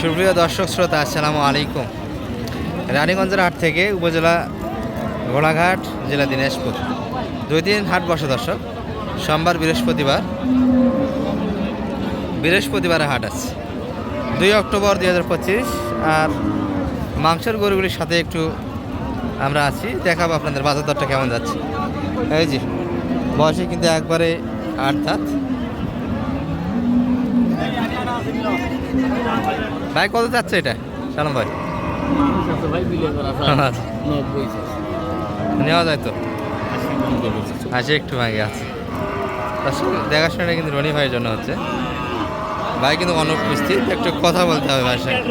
সুপ্রিয় দর্শক শ্রোতা, আসসালামু আলাইকুম। রানীগঞ্জের হাট থেকে উপজেলা ঘোড়াঘাট, জেলা দিনাজপুর। দুই দিন হাট বসে দর্শক, সোমবার বৃহস্পতিবার। বৃহস্পতিবারে হাট আছে। দুই অক্টোবর দুই হাজার পঁচিশ, আর মাংসের গরুগুলির সাথে একটু আমরা আছি, দেখাবো আপনাদের বাজার দরটা কেমন যাচ্ছে। এই যে, বয়সে কিন্তু একবারে আট দাঁত ভাই কত যাচ্ছে এটা? সালাম ভাই। আচ্ছা, নেওয়া যায় তো? আচ্ছা একটু ভাগে আছে। দেখাশোনাটা কিন্তু রনি ভাইয়ের জন্য হচ্ছে। ভাই কিন্তু অনুপস্থিত। একটু কথা বলতে হবে ভাইয়ের সঙ্গে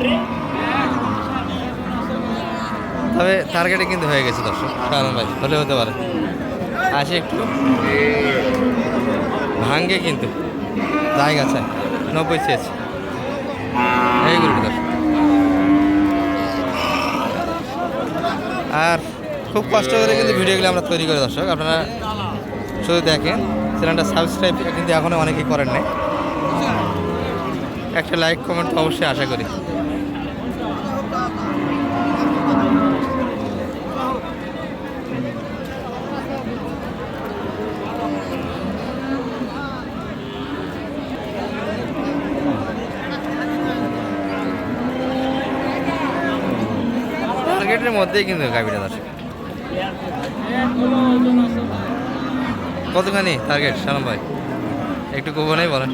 তবে টার্গেটে কিন্তু হয়ে গেছে দর্শক সালাম ভাই হলে হতে পারে। আসে একটু। ভাঙ্গে কিন্তু। জায়গা আছে। নব্বই চেয়েছে। আর খুব কষ্ট করে কিন্তু ভিডিওগুলো আমরা তৈরি করি দর্শক, আপনারা শুধু দেখেন, চ্যানেলটা সাবস্ক্রাইব কিন্তু এখনও অনেকেই করেন নাই। একটা লাইক কমেন্ট অবশ্যই আশা করি। টার্গেটের মধ্যেই কিন্তু গাড়িটা দর্শক। কতখানি টার্গেট সালাম ভাই? একটু গোপনেই বলেন।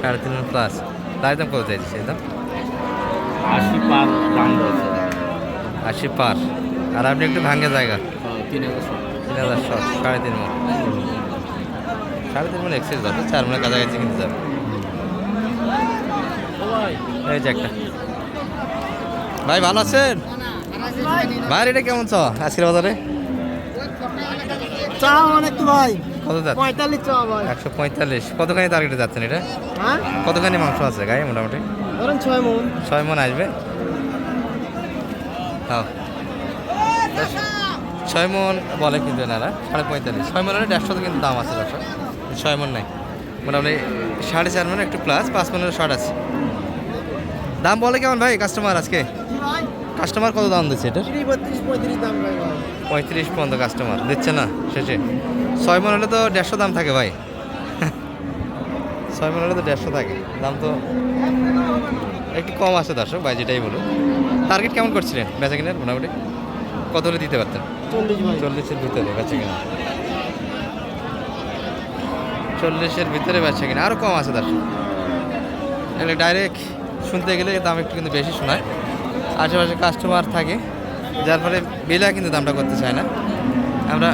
সাড়ে তিন প্লাস তাই দাম কত চাইছি দাম আশি পার দাম আশি পার। আর আপনি একটু ভাঙ্গে জায়গা। তিন হাজার সাড়ে তিন মন সাড়ে তিন মন এক্সেস যাবে চার মনে কাছাকাছি কিন্তু যাবে। এই যে একটা। ভাই ভালো আছেন? ভাই এটা কেমন চ? আজকের বাজারে? চা অনেক ভাই। কত যাচ্ছে পঁয়তাল্লিশ চা ভাই। একশো পঁয়তাল্লিশ। কতখানি টার্গেটে যাচ্ছেন এটা? হ্যাঁ? কতখানি মাংস আছে গায়ে মোটামুটি? ধরেন ছয় মন। ছয় মন আসবে? তাও ছয় মন বলে কিন্তু এনারা সাড়ে পঁয়তাল্লিশ। ছয় মনের দেড়শো কিন্তু দাম আছে দশ ছয় মন নাই। মোটামুটি সাড়ে চার মনে একটু প্লাস পাঁচ মনের শর্ট আছে। দাম বলে কেমন ভাই কাস্টমার আজকে? কাস্টমার কত দাম দিচ্ছে এটা পঁয়ত্রিশ পর্যন্ত কাস্টমার দিচ্ছে না? শেষে। ছয় মন হলে তো দেড়শো দাম থাকে ভাই। ছয় মন হলে তো দেড়শো থাকে। দাম তো একটু কম আছে দর্শক ভাই যেটাই বলুন। টার্গেট কেমন করছিলেন? বেচা কিনার মোটামুটি? কত হলে দিতে পারতেন? চল্লিশ চল্লিশের ভিতরে বেচা কিনা। চল্লিশের ভিতরে বেচা কিনা। আরও কম আছে দর্শক। এগুলো ডাইরেক্ট শুনতে গেলে দাম একটু কিন্তু বেশি শোনায়। আশেপাশে কাস্টমার থাকে যার ফলে বিলা কিন্তু দামটা করতে চায় না। আমরা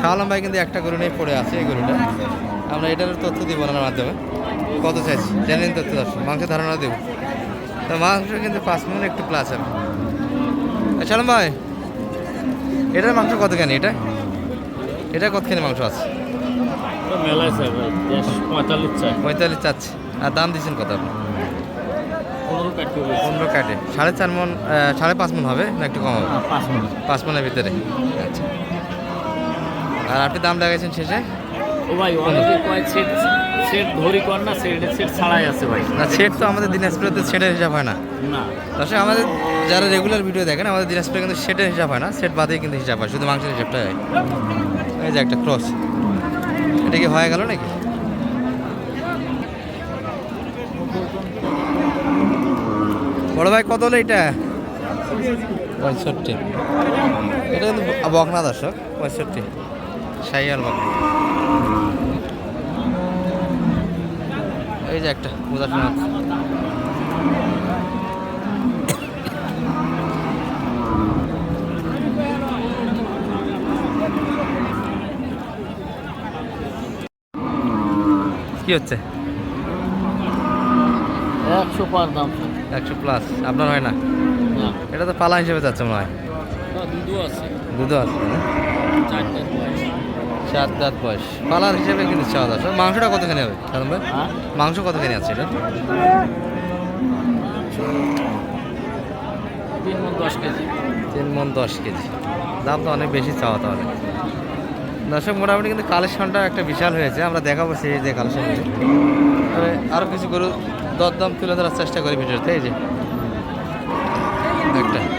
শাহ ভাই কিন্তু একটা গরু নিয়ে পড়ে আছে এই গরুটা। আমরা এটার তথ্য দিব ওনার মাধ্যমে। কত চাইছি? জেনুইন তথ্য দর্শক মাংসের ধারণা দেব। তো মাংস কিন্তু পাঁচ মিনিট একটু প্লাস হবে। শালম ভাই এটার মাংস কতখানি? এটা? এটা কতখানি মাংস আছে? পঁয়তাল্লিশ চাচ্ছে। আর দাম দিচ্ছেন কত আপনি? পনেরো কাটে সাড়ে চার মন সাড়ে পাঁচ মন হবে না একটু কম হবে? পাঁচ মনের। ভিতরে। আচ্ছা। আর আপনি দাম লাগাইছেন শেষে? ও ভাই অনেকে কয় সেট সেট ধরি কর না সেট সেট ছাড়াই আছে ভাই। না সেট তো আমাদের দিনাজপুরেতে সেটের হিসাব হয় না। না। দর্শক আমাদের যারা রেগুলার ভিডিও দেখেন আমাদের দিনাজপুরে কিন্তু সেটের হিসাব হয় না সেট বাদেই কিন্তু হিসাব হয় শুধু মাংসের হিসাবটা হয়। এই যে একটা ক্রস এটা কি হয়ে গেল নাকি? বড় ভাই কত হলো এটা? পঁয়ষট্টি। এটা কিন্তু বকনা দর্শক পঁয়ষট্টি। সাইয়াল বকনা। এই যে একটা বোঝা শোনা কি হচ্ছে? একশো পার দাম। একশো প্লাস আপনার হয় না? এটা তো পালা হিসেবে যাচ্ছে মনে হয়। দুধও আছে। দুধও আছে না? চার দাঁত বয়স। পালার হিসেবে কিন্তু চাওয়া দাস মাংসটা কতখানি হবে কারণ ভাই? হ্যাঁ? মাংস কতখানি আছে এটা? তিন মন দশ কেজি। তিন মন দশ কেজি। দাম তো অনেক বেশি চাওয়া তাহলে। দর্শক মোটামুটি কিন্তু কালেকশনটা একটা বিশাল হয়েছে। আমরা দেখাবো সেই যে কালেকশন। তবে আরও কিছু গরু দরদাম তুলে ধরার চেষ্টা করি ভিডিওতে এই যে। একটা।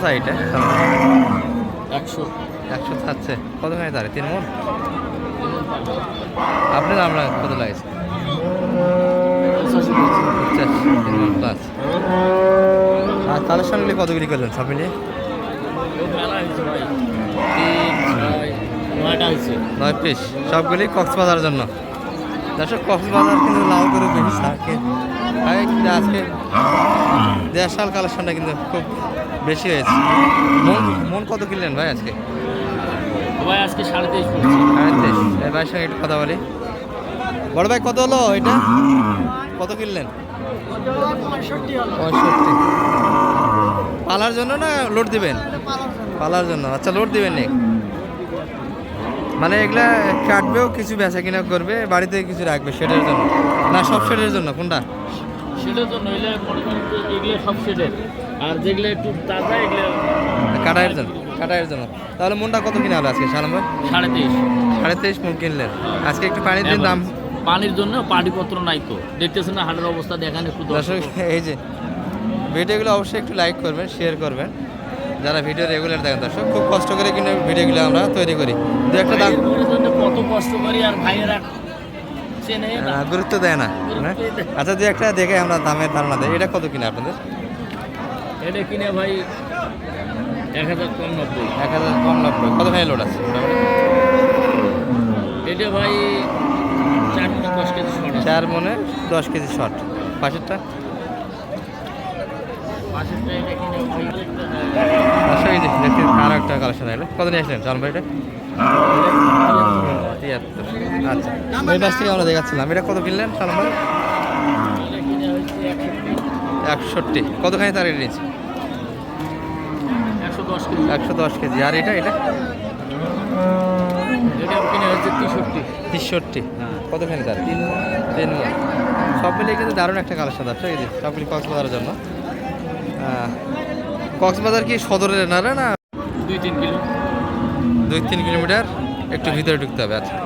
কত সাইডে একশো। একশো থাকছে। কত খাই তারে তিন মন? আপনার আমরা কত লাগছে তিন মন প্লাস আর তাদের সঙ্গে কতগুলি করলেন সব মিলিয়ে? মেলা নয় পিস। সবগুলি কক্সবাজারের জন্য। দর্শক কক্সবাজার কিন্তু লাউ করে বেশি থাকে। আজকে দেড় সাল কালেকশনটা কিন্তু খুব বেশি হয়েছে। মন মন কত কিনলেন ভাই আজকে? ভাই আজকে সাড়ে তেইশ সাড়ে তেইশ। ভাইয়ের সঙ্গে একটু কথা বলি। বড় ভাই কত হলো এটা? কত কিনলেন? পঁয়ষট্টি। পালার জন্য না লোড দিবেন? পালার জন্য। আচ্ছা লোড দিবেন নি? মানে এগুলা কাটবেও কিছু বেচা কিনা করবে বাড়িতে কিছু রাখবে সেটার জন্য। না সব সেটের জন্য কোনটা? সেটার জন্য এগুলো সব সেটের। আর যেগুলো একটু তাজা এগুলো কাটাইয়ের জন্য কাটাইয়ের জন্য। তাহলে মনটা কত কিনা হলো আজকে সালাম সাড়ে তেইশ। সাড়ে তেইশ মন কিনলেন। আজকে একটু পানির দিন দাম পানির জন্য পানিপত্র নাই তো। দেখতেছেন না হাটের অবস্থা দেখেন একটু দর্শক। এই যে ভিডিওগুলো অবশ্যই একটু লাইক করবেন শেয়ার করবেন। যারা ভিডিও রেগুলার দেখেন দর্শক খুব কষ্ট করে কিন্তু ভিডিওগুলো আমরা তৈরি করি। দু একটা দাম জন্য কত কষ্ট করি আর ভাইয়েরা আহ, গুরুত্ব দেয় না না? আচ্ছা দু একটা দেখে আমরা দামের ধারণা দেয় এটা কত কিনা আপনাদের? এটা কিনে ভাই এক হাজার কম নব্বই। এক হাজার কম নব্বই। কত খাই লোড আছে? এটা ভাই চার মনে দশ কেজি শর্ট চার মনে দশ কেজি শর্ট। পাশেরটা? ভাই আরও একটা কালেকশন কত নিয়ে আসলেন? চালন ভাই এটা। তিয়াত্তর। আচ্ছা। আমরা দেখাচ্ছিলাম। এটা কত কিনলেন? চালন ভাই এটা কিনে হচ্ছে একষট্টি একষট্টি। কতখানি তার নিয়েছি? একশো দশ কেজি। আর এটা এটা? তেষট্টি। তেষট্টি। কতখানি তার? তিন সব মিলিয়ে কিন্তু দারুণ একটা কালেকশন আছে এই যে সবগুলি কক্সবাজারের জন্য। কক্সবাজার কি সদরের না না? দুই তিন কিলো। দুই তিন কিলোমিটার? একটু ভিতরে ঢুকতে হবে আচ্ছা।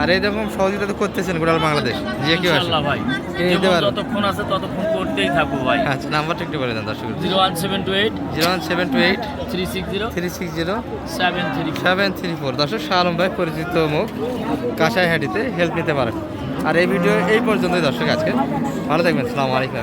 আর এইরকম সহযোগিতা তো করতেছেন গোটাল বাংলাদেশ। যে কেউ আসে? ইনশাল্লাহ ভাই। কে নিতে পারবে? যতক্ষণ আছে ততক্ষণ করতেই থাকব ভাই। আচ্ছা নাম্বারটা একটু বলে দেন দর্শক। Zero one seven two eight. Zero one seven two eight. Three six zero. Three six zero. Seven three seven three four. দর্শক শাহ আলম ভাই পরিচিত মুখ কাঁসাই হাটিতে হেল্প নিতে পারেন। আর এই ভিডিও এই পর্যন্তই দর্শক আজকে। ভালো থাকবেন। সালাম আলাইকুম।